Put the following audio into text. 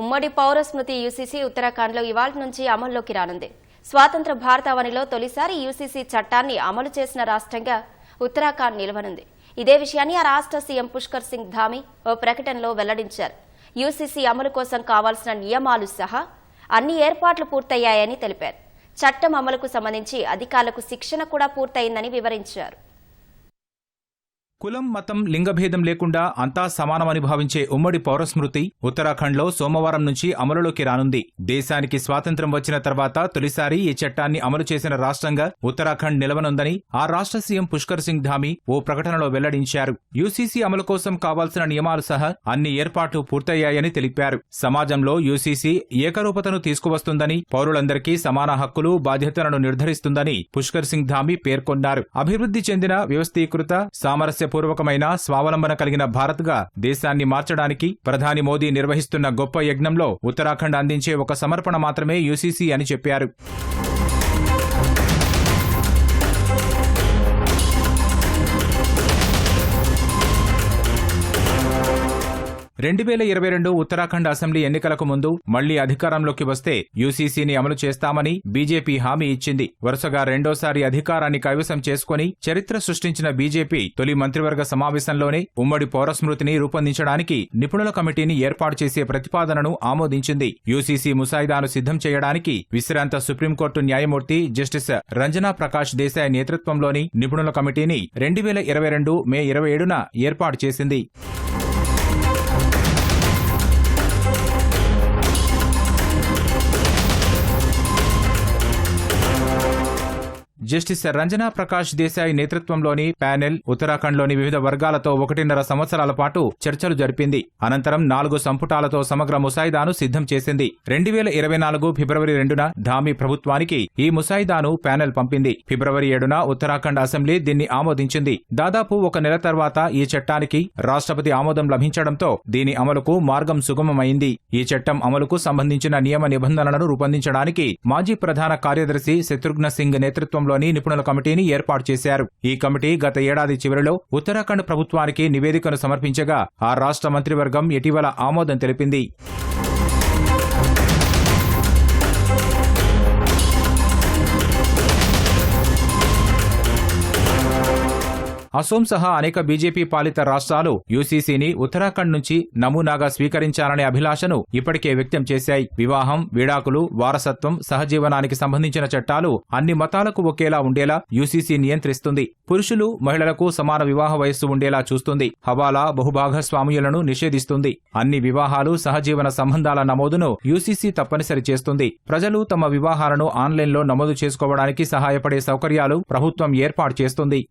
ఉమ్మడి పౌర స్మృతి యూసీసీ ఉత్తరాఖండ్లో ఇవాళ నుంచి అమల్లోకి రానుంది. స్వాతంత్ర భారతావనిలో తొలిసారి యూసీసీ చట్టాన్ని అమలు చేసిన రాష్ట్రంగా ఉత్తరాఖండ్ నిలవనుంది. ఇదే విషయాన్ని ఆ రాష్ట్ర సీఎం పుష్కర్ సింగ్ ధామి ఓ ప్రకటనలో వెల్లడించారు. యూసీసీ అమలు కోసం కావాల్సిన నియమాలు సహా అన్ని ఏర్పాట్లు పూర్తయ్యాయని తెలిపారు. చట్టం అమలుకు సంబంధించి అధికారులకు శిక్షణ కూడా పూర్తయిందని వివరించారు. కులం మతం లింగభేదం లేకుండా అంతా సమానమని భావించే ఉమ్మడి పౌరస్మృతి ఉత్తరాఖండ్లో సోమవారం నుంచి అమలులోకి రానుంది. దేశానికి స్వాతంత్ర్యం వచ్చిన తర్వాత తొలిసారి ఈ చట్టాన్ని అమలు చేసిన రాష్ట్రంగా ఉత్తరాఖండ్ నిలవనుందని ఆ రాష్ట్ర సీఎం పుష్కర్ సింగ్ ధామి ఓ ప్రకటనలో వెల్లడించారు. యూసీసీ అమలు కోసం కావాల్సిన నియమాలు సహా అన్ని ఏర్పాట్లు పూర్తయ్యాయని తెలిపారు. సమాజంలో యూసీసీ ఏకరూపతను తీసుకువస్తుందని పౌరులందరికీ సమాన హక్కులు బాధ్యతలను నిర్ధరిస్తుందని పుష్కర్ సింగ్ ధామి పేర్కొన్నారు. అభివృద్ధి చెందిన వ్యవస్థీకృత సామరస్య సామరస్యపూర్వకమైన స్వావలంబన కలిగిన భారత్గా దేశాన్ని మార్చడానికి ప్రధాని మోదీ నిర్వహిస్తున్న గొప్ప యజ్ఞంలో ఉత్తరాఖండ్ అందించే ఒక సమర్పణ మాత్రమే యూసీసీ అని చెప్పారు. రెండు వేల ఇరవై రెండు ఉత్తరాఖండ్ అసెంబ్లీ ఎన్నికలకు ముందు మళ్ళీ అధికారంలోకి వస్తే యూసీసీని అమలు చేస్తామని బీజేపీ హామీ ఇచ్చింది. వరుసగా రెండోసారి అధికారాన్ని కైవసం చేసుకుని చరిత్ర సృష్టించిన బీజేపీ తొలి మంత్రివర్గ సమావేశంలోనే ఉమ్మడి పౌరస్మృతిని రూపొందించడానికి నిపుణుల కమిటీని ఏర్పాటు చేసే ప్రతిపాదనను ఆమోదించింది. యూసీసీ ముసాయిదాను సిద్ధం చేయడానికి విశ్రాంత సుప్రీంకోర్టు న్యాయమూర్తి జస్టిస్ రంజనా ప్రకాష్ దేశాయ్ నేతృత్వంలోని నిపుణుల కమిటీని రెండు వేల ఇరవై రెండు మే ఇరవై ఏడున ఏర్పాటు చేసింది. జస్టిస్ రంజనా ప్రకాష్ దేశాయ్ నేతృత్వంలోని ప్యానెల్ ఉత్తరాఖండ్లోని వివిధ వర్గాలతో ఒకటిన్నర సంవత్సరాల పాటు చర్చలు జరిపింది. అనంతరం నాలుగు సంపుటాలతో సమగ్ర ముసాయిదాను సిద్ధం చేసింది. రెండు వేల ఇరవై నాలుగు ఫిబ్రవరి రెండున ధామి ప్రభుత్వానికి ఈ ముసాయిదాను ప్యానెల్ పంపింది. ఫిబ్రవరి ఏడున ఉత్తరాఖండ్ అసెంబ్లీ దీన్ని ఆమోదించింది. దాదాపు ఒక నెల తర్వాత ఈ చట్టానికి రాష్ట్రపతి ఆమోదం లభించడంతో దీని అమలుకు మార్గం సుగమమైంది. ఈ చట్టం అమలుకు సంబంధించిన నియమ నిబంధనలను రూపొందించడానికి మాజీ ప్రధాన కార్యదర్శి శత్రుఘ్న సింగ్ నేతృత్వంలోని నిపుణుల కమిటీని ఏర్పాటు చేశారు. ఈ కమిటీ గత ఏడాది చివరిలో ఉత్తరాఖండ్ ప్రభుత్వానికి నివేదికను సమర్పించగా ఆ రాష్ట్ర మంత్రివర్గం ఇటీవల ఆమోదం తెలిపింది. అసోం సహా అనేక బీజేపీ పాలిత రాష్ట్రాలు యూసీసీని ఉత్తరాఖండ్ నుంచి నమూనాగా స్వీకరించాలనే అభిలాషను ఇప్పటికే వ్యక్తం చేశాయి. వివాహం విడాకులు వారసత్వం సహజీవనానికి సంబంధించిన చట్టాలు అన్ని మతాలకు ఒకేలా ఉండేలా యూసీసీ నియంత్రిస్తుంది. పురుషులు మహిళలకు సమాన వివాహ వయస్సు ఉండేలా చూస్తుంది. హవాలా బహుభాగస్వామ్యులను నిషేధిస్తుంది. అన్ని వివాహాలు సహజీవన సంబంధాల నమోదును యూసీసీ తప్పనిసరి చేస్తుంది. ప్రజలు తమ వివాహాలను ఆన్లైన్లో నమోదు చేసుకోవడానికి సహాయపడే సౌకర్యాలు ప్రభుత్వం ఏర్పాటు చేస్తుంది.